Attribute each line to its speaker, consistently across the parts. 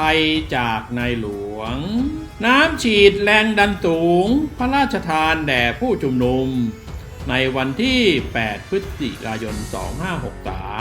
Speaker 1: ไทยจากในหลวง น้ำฉีดแรงดันสูง พระราชทานแด่ผู้ชุมนุม ในวันที่ 8 พฤศจิกายน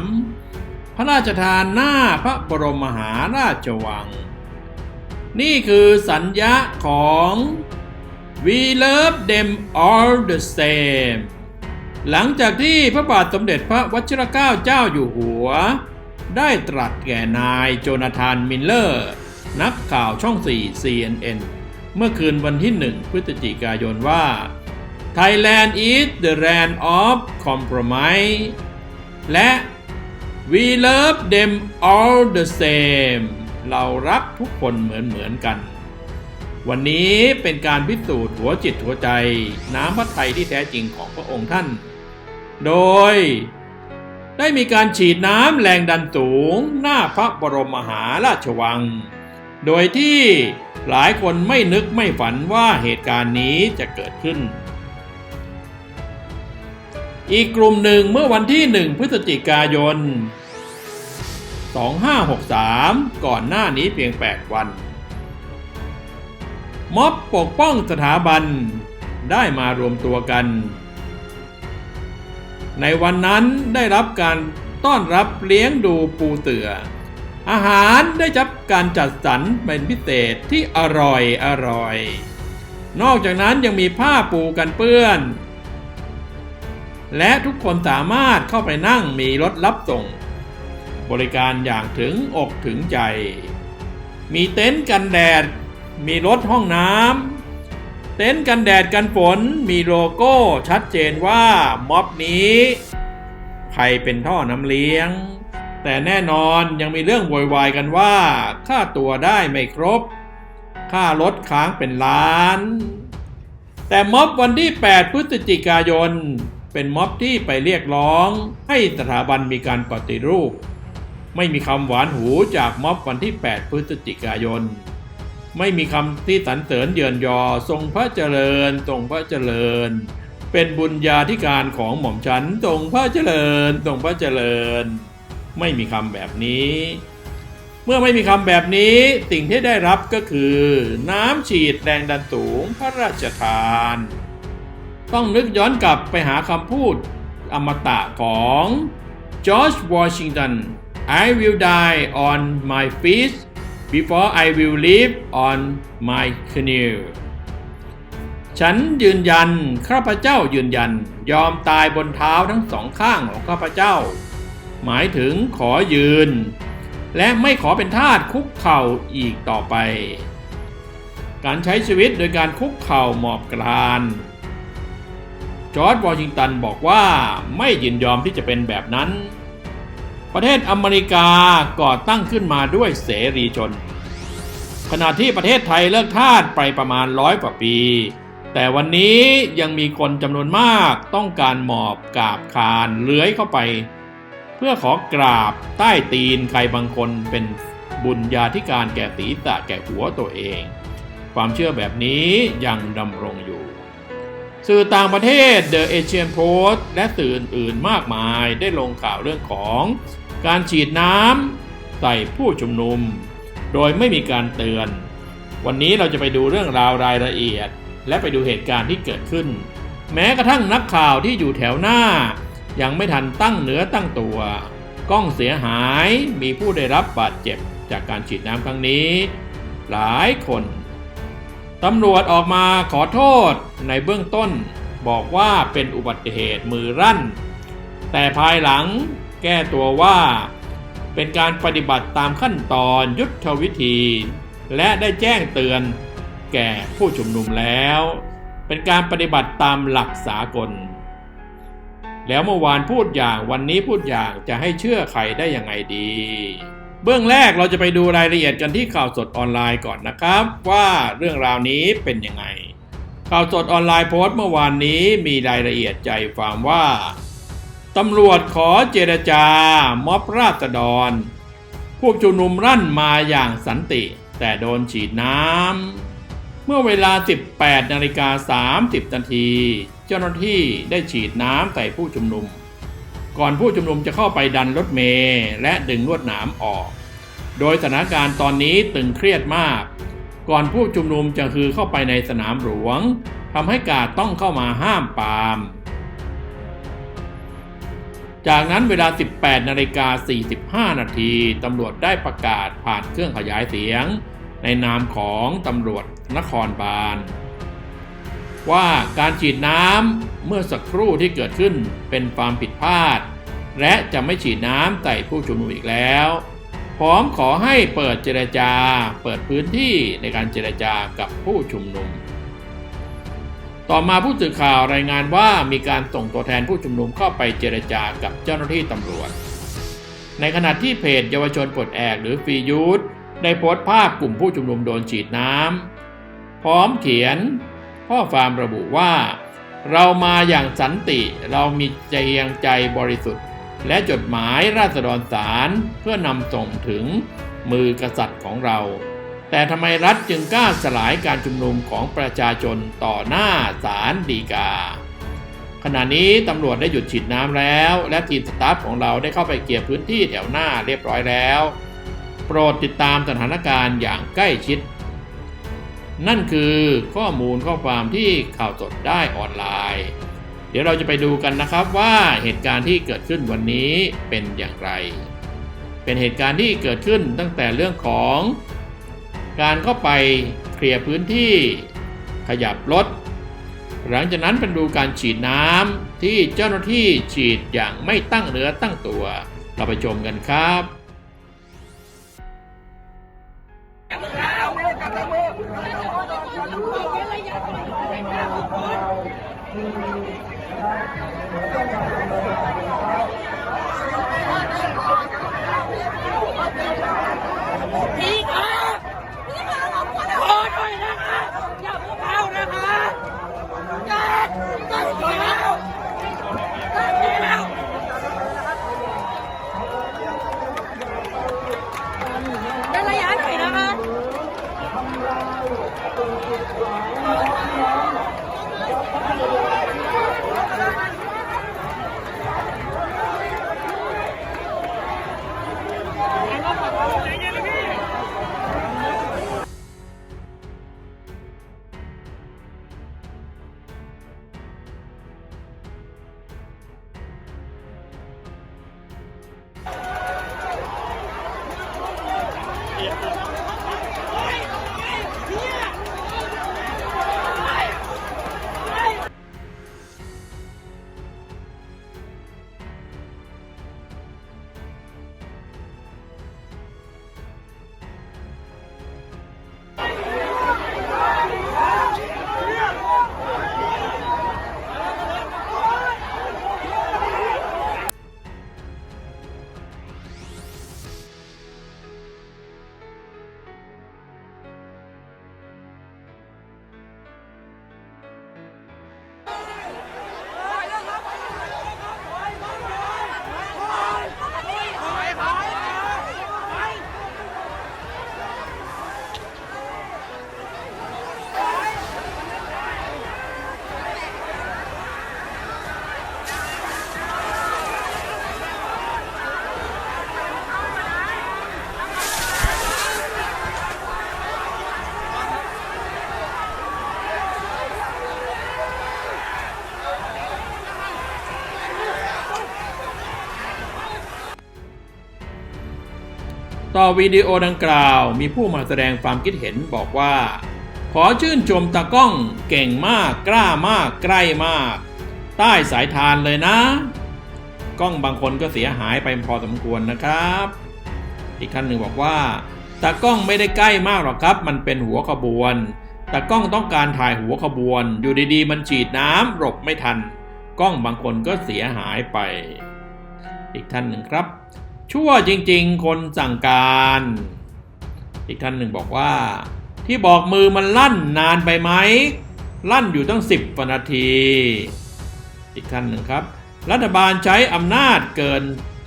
Speaker 1: 2563 พระราชทานหน้าพระบรมมหาราชวัง นี่คือสัญญาของ We love them all the same หลังจากที่พระบาทสมเด็จพระวชิรเกล้าเจ้าอยู่หัว ได้ตรัสแก่นายโจนาธานมิลเลอร์ นักข่าวช่อง 4 CNN เมื่อคืนวันที่ 1 พฤศจิกายนว่า Thailand is the land of compromise และ We love them all the same เรารักทุกคนเหมือนเหมือนกัน วันนี้เป็นการพิสูจน์หัวจิตหัวใจ น้ำพระทัยที่แท้จริงของพระองค์ท่าน โดย ได้มีการฉีดน้ำแรงดันสูง หน้าพระบรมมหาราชวัง โดยที่หลายคนไม่นึกไม่ฝันว่าเหตุการณ์นี้จะเกิดขึ้น อีกกลุ่มหนึ่งเมื่อวันที่ 1 พฤศจิกายน 2563 ก่อนหน้านี้เพียง 8 วัน ม็อบปกป้องสถาบันได้มารวมตัวกัน ในวันนั้นได้รับการต้อนรับเลี้ยงดูปูเตือ อาหารได้จับการจัดสรรเป็นพิเศษที่อร่อยอร่อย นอกจากนั้นยังมีผ้าปูกันเปื้อน และทุกคนสามารถเข้าไปนั่งมีรถรับส่ง บริการอย่างถึงอกถึงใจ มีเต็นท์กันแดด มีรถห้องน้ำ เต็นท์กันแดดกันฝนมีโลโก้ชัดเจนว่าม็อบนี้ใครเป็นท่อน้ำเลี้ยง แต่แน่นอนยังมีเรื่องโวยวายกันว่า ค่าตัวได้ไม่ครบ ค่ารถค้างเป็นล้าน แต่ม็อบวันที่ 8 พฤศจิกายน เป็นม็อบที่ไปเรียกร้องให้สถาบันมีการปฏิรูป ไม่มีคำหวานหูจากม็อบวันที่ 8 พฤศจิกายน ไม่มีคำที่สรรเสริญเยือนยอทรงพระเจริญทรงพระเจริญ เป็นบุญญาธิการของหม่อมฉันทรงพระเจริญทรงพระเจริญ ไม่มีคำแบบนี้ เมื่อไม่มีคำแบบนี้สิ่งที่ได้รับก็คือ น้ำฉีดแรงดันสูงพระราชทาน ต้องนึกย้อนกลับไปหาคำพูดอมตะของ George Washington I will die on my feet before I will live on my canoe ฉันยืนยันข้าพเจ้ายืนยัน ยอมตายบนเท้าทั้งสองข้างของข้าพเจ้า หมายถึงขอยืน และไม่ขอเป็นทาสคุกเข่าอีกต่อไป การใช้ชีวิตโดยการคุกเข่าหมอบกรานจอร์จวอชิงตันบอกว่าไม่ยินยอมที่จะเป็นแบบนั้น ประเทศอเมริกาก่อตั้งขึ้นมาด้วยเสรีชน ขณะที่ประเทศไทยเลิกทาสไปประมาณร้อยกว่าปี แต่วันนี้ยังมีคนจำนวนมากต้องการหมอบกราบคานเลื้อยเข้าไป เพื่อขอกราบใต้ตีนใครบางคนเป็นบุญญาธิการแก่ศีรษะแก่หัวตัวเอง ความเชื่อแบบนี้ยังดำรงอยู่ สื่อต่างประเทศ The Asian Post และสื่ออื่นๆมากมายได้ลงข่าวเรื่องของ การฉีดน้ำใส่ผู้ชุมนุม โดยไม่มีการเตือน วันนี้เราจะไปดูเรื่องราวรายละเอียด และไปดูเหตุการณ์ที่เกิดขึ้น แม้กระทั่งนักข่าวที่อยู่แถวหน้า ยังไม่ทันตั้งเนื้อตั้งตัว กล้องเสียหายมีผู้ได้รับบาดเจ็บจากการฉีดน้ำครั้งนี้ หลายคนตำรวจออกมาขอโทษในเบื้องต้นบอกว่าเป็นอุบัติเหตุมือรั่น แต่ภายหลัง แก้ตัวว่า เป็นการปฏิบัติตามขั้นตอนยุทธวิธี และได้แจ้งเตือนแก่ผู้ชุมนุมแล้ว เป็นการปฏิบัติตามหลักสากล แล้วเมื่อวานพูดอย่างวันนี้พูดอย่างจะให้เชื่อใครได้ยังไงดี เบื้องแรกเราจะไปดูรายละเอียดกันที่ข่าวสดออนไลน์ก่อนนะครับ ว่าเรื่องราวนี้เป็นยังไงข่าวสดออนไลน์โพสต์เมื่อวานนี้มีรายละเอียดใจความว่า ตำรวจขอเจรจาม็อบราษฎร พวกชุมนุมรั่นมาอย่างสันติ แต่โดนฉีดน้ำ เมื่อเวลา 18นาฬิกา30นาที เจ้าหน้าที่ได้ฉีดน้ำใส่ผู้ชุมนุม ก่อนผู้ชุมนุมจะเข้าไปดันรถเมล์และดึงลวดหนามออก โดยสถานการณ์ตอนนี้ตึงเครียดมาก ก่อนผู้ชุมนุมจะคือเข้าไปในสนามหลวงทำให้กาดต้องเข้ามาห้ามปาม จากนั้นเวลา 18นาฬิกา45 นาทีตำรวจได้ประกาศผ่านเครื่องขยายเสียง ในนามของตำรวจนครบาล ว่าการฉีดน้ำเมื่อสักครู่ที่เกิดขึ้นเป็นความผิดพลาด และจะไม่ฉีดน้ำใส่ผู้ชุมนุมอีกแล้ว พร้อมขอให้เปิดเจรจา เปิดพื้นที่ในการเจรจากับผู้ชุมนุม ต่อมาผู้สื่อข่าวรายงานว่ามีการส่งตัวแทนผู้ชุมนุมเข้าไปเจรจากับเจ้าหน้าที่ตำรวจ ในขณะที่เพจเยาวชนปลดแอกหรือฟรียูธได้โพสต์ภาพกลุ่มผู้ชุมนุมโดนฉีดน้ำพร้อมเขียน ข้อความระบุว่า เรามาอย่างสันติเรามีใจยังใจบริสุทธิ์ และจดหมายราษฎรสารเพื่อนำส่งถึงมือกษัตริย์ของเรา แต่ทำไมรัฐจึงกล้าสลายการชุมนุมของประชาชนต่อหน้าศาลฎีกา ขณะนี้ตำรวจได้หยุดฉีดน้ำแล้ว และทีมสตาฟของเราได้เข้าไปเกียร์พื้นที่แถวหน้าเรียบร้อยแล้ว โปรดติดตามสถานการณ์อย่างใกล้ชิด นั่นคือข้อมูลข้อความที่ข่าวสดได้ออนไลน์ เดี๋ยวเราจะไปดูกันนะครับว่าเหตุการณ์ที่เกิดขึ้นวันนี้เป็นอย่างไร เป็นเหตุการณ์ที่เกิดขึ้นตั้งแต่เรื่องของ การเข้าไปเคลียร์พื้นที่ขยับรถ หลังจากนั้นเป็นดูการฉีดน้ำที่เจ้าหน้าที่ฉีดอย่างไม่ตั้งเนื้อตั้งตัว เราไปชมกันครับ ต่อวิดีโอดังกล่าวมีผู้มาแสดงความคิดเห็นบอกว่า ขอชื่นชมตากล้องเก่งมากกล้ามากใกล้มาก ใต้สายทานเลยนะ กล้องบางคนก็เสียหายไปพอสมควรนะครับ อีกท่านหนึ่งบอกว่าตากล้องไม่ได้ใกล้มากหรอกครับ มันเป็นหัวขบวนตากล้องต้องการถ่ายหัวขบวน อยู่ดีๆ มันฉีดน้ำหลบไม่ทัน กล้องบางคนก็เสียหายไป อีกท่านหนึ่งครับ ชั่วจริงๆ คนสั่งการ อีกท่านหนึ่งบอกว่า ที่บอกมือมันลั่นนานไปไหม ลั่นอยู่ตั้งสิบนาที อีกท่านหนึ่งครับ รัฐบาลใช้อำนาจเกิน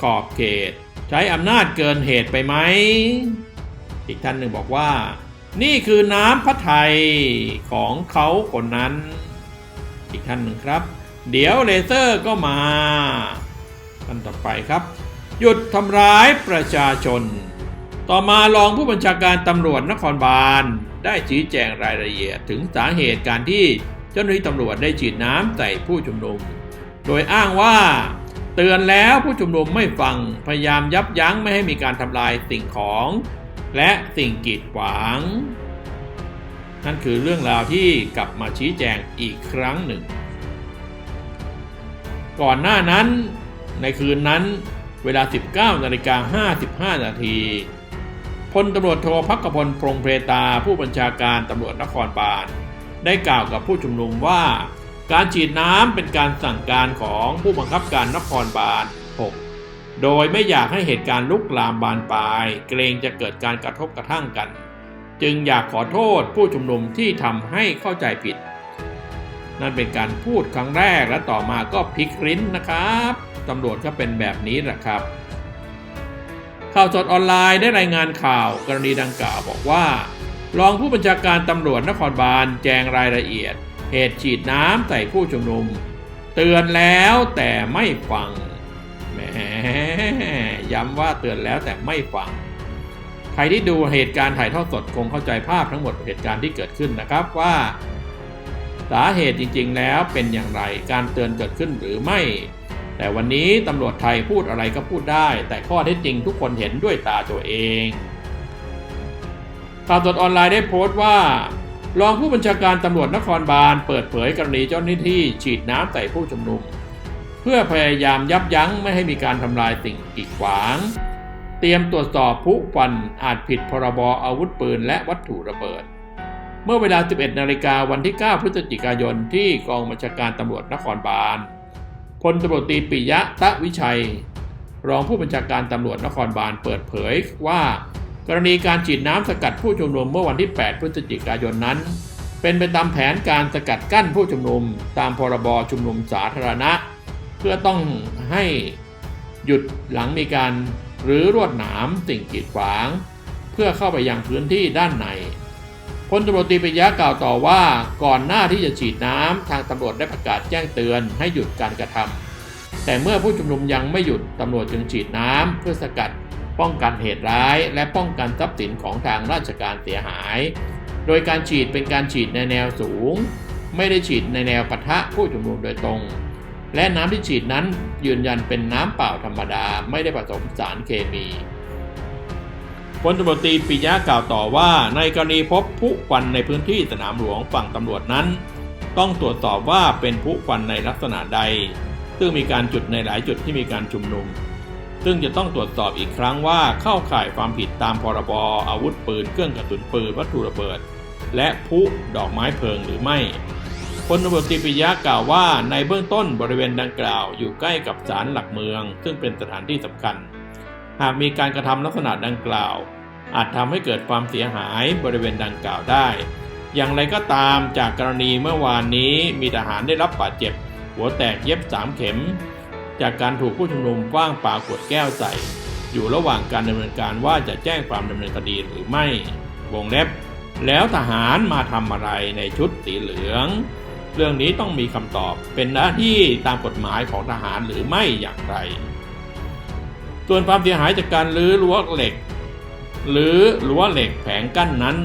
Speaker 1: ขอบเขต ใช้อำนาจเกินเหตุไปไหม อีกท่านหนึ่งบอกว่า นี่คือน้ำพระทัยของเขาคนนั้น อีกท่านหนึ่งครับ เดี๋ยวเลเซอร์ก็มาท่านต่อไปครับ หยุดทำร้ายประชาชน ต่อมารองผู้บัญชาการตำรวจนครบาล ได้ชี้แจงรายละเอียดถึงสาเหตุการที่เจ้าหน้าที่ตำรวจได้ฉีดน้ำใส่ผู้ชุมนุม โดยอ้างว่าเตือนแล้วผู้ชุมนุมไม่ฟังพยายามยับยั้งไม่ให้มีการทำลายสิ่งของ และสิ่งกีดขวาง นั่นคือเรื่องราวที่กลับมาชี้แจงอีกครั้งหนึ่ง ก่อนหน้านั้นในคืนนั้น เวลา 19นาฬิกา55 นาทีพลตำรวจโทพักกพลพงเพตาผู้บัญชาการตำรวจนครบาลได้กล่าวกับผู้ชุมนุมว่า การฉีดน้ำเป็นการสั่งการของผู้บังคับการนครบาล 6 โดยไม่อยากให้เหตุการณ์ลุกลามบานปลาย เกรงจะเกิดการกระทบกระทั่งกัน จึงอยากขอโทษผู้ชุมนุมที่ทำให้เข้าใจผิด นั่นเป็นการพูดครั้งแรกและต่อมาก็พลิกลิ้นนะครับ ตำรวจก็เป็นแบบนี้แหละครับ ข่าวสดออนไลน์ได้รายงานข่าวกรณีดังกล่าวบอกว่า รองผู้บัญชาการตำรวจนครบาลแจงรายละเอียด เหตุฉีดน้ำใส่ผู้ชุมนุม เตือนแล้วแต่ไม่ฟังแหมย้ำว่าเตือนแล้วแต่ไม่ฟังใครที่ดูเหตุการณ์ถ่ายทอดสดคงเข้าใจภาพทั้งหมดเหตุการณ์ที่เกิดขึ้นนะครับว่า สาเหตุจริงๆแล้วเป็นอย่างไรการเตือนเกิดขึ้นหรือไม่ แต่วันนี้ตำรวจไทยพูดอะไรก็พูดได้ แต่ข้อเท็จจริงทุกคนเห็นด้วยตาตัวเองข่าวสดออนไลน์ได้โพสต์ว่า รองผู้บัญชาการตำรวจนครบาลเปิดเผยกรณีเจ้าหน้าที่ฉีดน้ำใส่ผู้ชุมนุม เพื่อพยายามยับยั้งไม่ให้มีการทำลายสิ่งกีดขวาง เตรียมตรวจสอบผู้ฟันอาจผิดพรบอาวุธปืนและวัตถุระเบิด เมื่อเวลา 11 นาฬิกาวันที่ 9 พฤศจิกายนที่กองบัญชาการตำรวจนครบาล พลตำรวจตรีปิยะตะวิชัย รองผู้บัญชาการตำรวจนครบาลเปิดเผยว่า กรณีการฉีดน้ำสกัดผู้ชุมนุมเมื่อวันที่ 8 พฤศจิกายนนั้น เป็นไปตามแผนการสกัดกั้นผู้ชุมนุม ตามพรบชุมนุมสาธารณะ เพื่อต้องให้หยุดหลังมีการหรือรวดหนามสิ่งกีดขวาง เพื่อเข้าไปยังพื้นที่ด้านใน พลตำรวจตรีปิยะกล่าวต่อว่าก่อนหน้าที่จะฉีดน้ำทางตำรวจได้ประกาศแจ้งเตือนให้หยุดการกระทำแต่เมื่อผู้ชุมนุมยังไม่หยุดตำรวจจึงฉีดน้ำเพื่อสกัดป้องกันเหตุร้าย และป้องกันทรัพย์สินของทางราชการเสียหาย โดยการฉีดเป็นการฉีดในแนวสูง ไม่ได้ฉีดในแนวปะทะผู้ชุมนุมโดยตรง และน้ำที่ฉีดนั้นยืนยันเป็นน้ำเปล่าธรรมดาไม่ได้ผสมสารเคมี ลตำรวจตรีปิยะกล่าวต่อว่า ในกรณีพบผู้ควันในพื้นที่สนามหลวงฝั่งตำรวจนั้น ต้องตรวจสอบว่าเป็นผู้ควันในลักษณะใด ซึ่งมีการจุดในหลายจุดที่มีการชุมนุม ซึ่งจะต้องตรวจสอบอีกครั้งว่าเข้าข่ายความผิดตามพรบอาวุธปืนเครื่องกระสุนปืนวัตถุระเบิด และผู้ดอกไม้เพลิงหรือไม่พลตำรวจตรีปิยะกล่าวว่าในเบื้องต้นบริเวณดังกล่าวอยู่ใกล้กับศาลหลักเมือง ซึ่งเป็นสถานที่สำคัญ หากมีการกระทำลักษณะดังกล่าว อาจทำให้เกิดความเสียหายบริเวณดังกล่าวได้ อย่างไรก็ตามจากกรณีเมื่อวานนี้มีทหารได้รับบาดเจ็บ หัวแตกเย็บสามเข็ม จากการถูกผู้ชุมนุมว้างปาขวดแก้วใส่ อยู่ระหว่างการดำเนินการว่าจะแจ้งความดำเนินคดีหรือไม่ วงเล็บ แล้วทหารมาทำอะไรในชุดสีเหลือง เรื่องนี้ต้องมีคำตอบเป็นหน้าที่ตามกฎหมายของทหารหรือไม่อย่างไรส่วนความเสียหายจากการรื้อรั้วเหล็ก หรือรั้วเหล็กแผงกั้นนั้น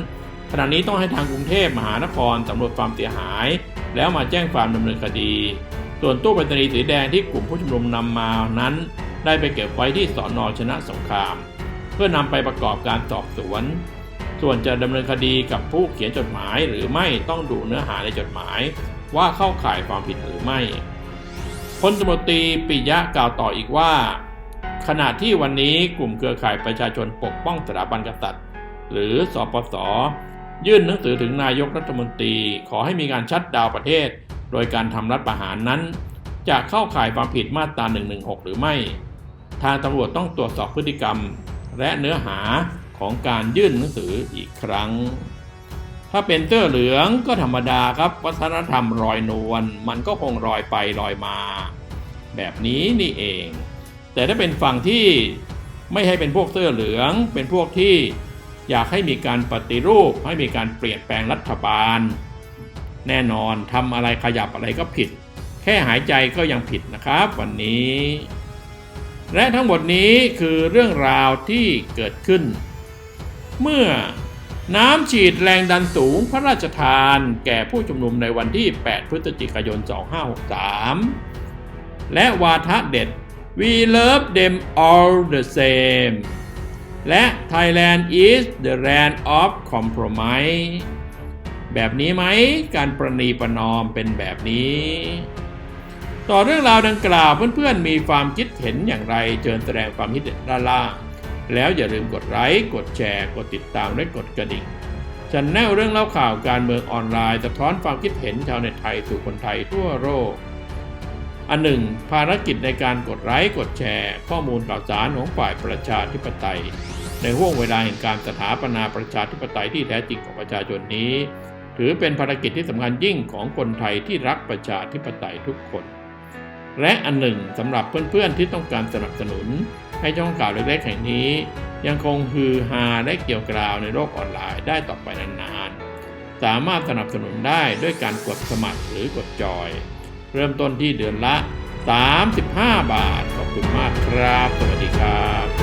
Speaker 1: ขณะนี้ต้องให้ทางกรุงเทพมหานครสำรวจความเสียหาย แล้วมาแจ้งความดำเนินคดี ส่วนตู้ไปรษณีย์สีแดงที่กลุ่มผู้ชุมนุมนำมานั้น ได้ไปเก็บไว้ที่สอนอชนะสงคราม เพื่อนำไปประกอบการสอบสวน ส่วนจะดำเนินคดีกับผู้เขียนจดหมายหรือไม่ต้องดูเนื้อหาในจดหมาย ว่าเข้าข่ายความผิดหรือไม่พลตำรวจตรีปิยะกล่าวต่ออีกว่า ขณะที่วันนี้กลุ่มเครือข่ายประชาชนปกป้องสถาบันกษัตริย์ หรือสปสยื่นหนังสือถึงนายกรัฐมนตรี ขอให้มีการชัดดาวประเทศ โดยการทำรัฐประหารนั้น จะเข้าข่ายความผิดมาตรา 116 หรือไม่ ทางตำรวจต้องตรวจสอบพฤติกรรม และเนื้อหาของการยื่นหนังสืออีกครั้ง ถ้าเป็นเสื้อเหลืองก็ธรรมดาครับวัฒนธรรมรอยนวลมันก็คงรอยไปรอยมา แบบนี้นี่เอง แต่ถ้าเป็นฝั่งที่ไม่ให้เป็นพวกเสื้อเหลือง เป็นพวกที่อยากให้มีการปฏิรูป ให้มีการเปลี่ยนแปลงรัฐบาล แน่นอนทำอะไรขยับอะไรก็ผิด แค่หายใจก็ยังผิดนะครับ วันนี้ และทั้งหมดนี้คือเรื่องราวที่เกิดขึ้น เมื่อน้ำฉีดแรงดันสูงพระราชทานแก่ผู้ชุมนุมในวันที่ 8 พฤศจิกายน 2563 และวาทะเด็ด We love them all the same และ Thailand is the land of compromise แบบนี้ไหม การประนีประนอมเป็นแบบนี้ ต่อเรื่องราวดังกล่าวเพื่อนๆ มีความคิดเห็นอย่างไรเชิญแสดงความคิดเห็นด้านล่างแล้วอย่าลืมกดไลค์ กดแชร์ กดติดตาม และกดกระดิ่งชันแนลเรื่องเล่าข่าวการเมืองออนไลน์สะท้อนความคิดเห็นชาวเน็ตไทยสู่คนไทยทั่วโลก อันหนึ่ง ภารกิจในการกดไลค์กดแชร์ ข้อมูลข่าวสารของฝ่ายประชาธิปไตย ในห่วงเวลาแห่งการสถาปนาประชาธิปไตยที่แท้จริงของประชาชนนี้ ถือเป็นภารกิจที่สำคัญยิ่งของคนไทยที่รักประชาธิปไตยทุกคน และอันหนึ่งสำหรับเพื่อนๆที่ต้องการสนับสนุน ให้ช่องข่าวเล็กๆแห่งนี้ ยังคงฮือฮาและเกี่ยวกราวในโลกออนไลน์ได้ต่อไปนานๆสามารถสนับสนุนได้ด้วยการกดสมัครหรือกดจอย เริ่มต้นที่เดือนละ 35 บาท ขอบคุณมากครับ สวัสดีครับ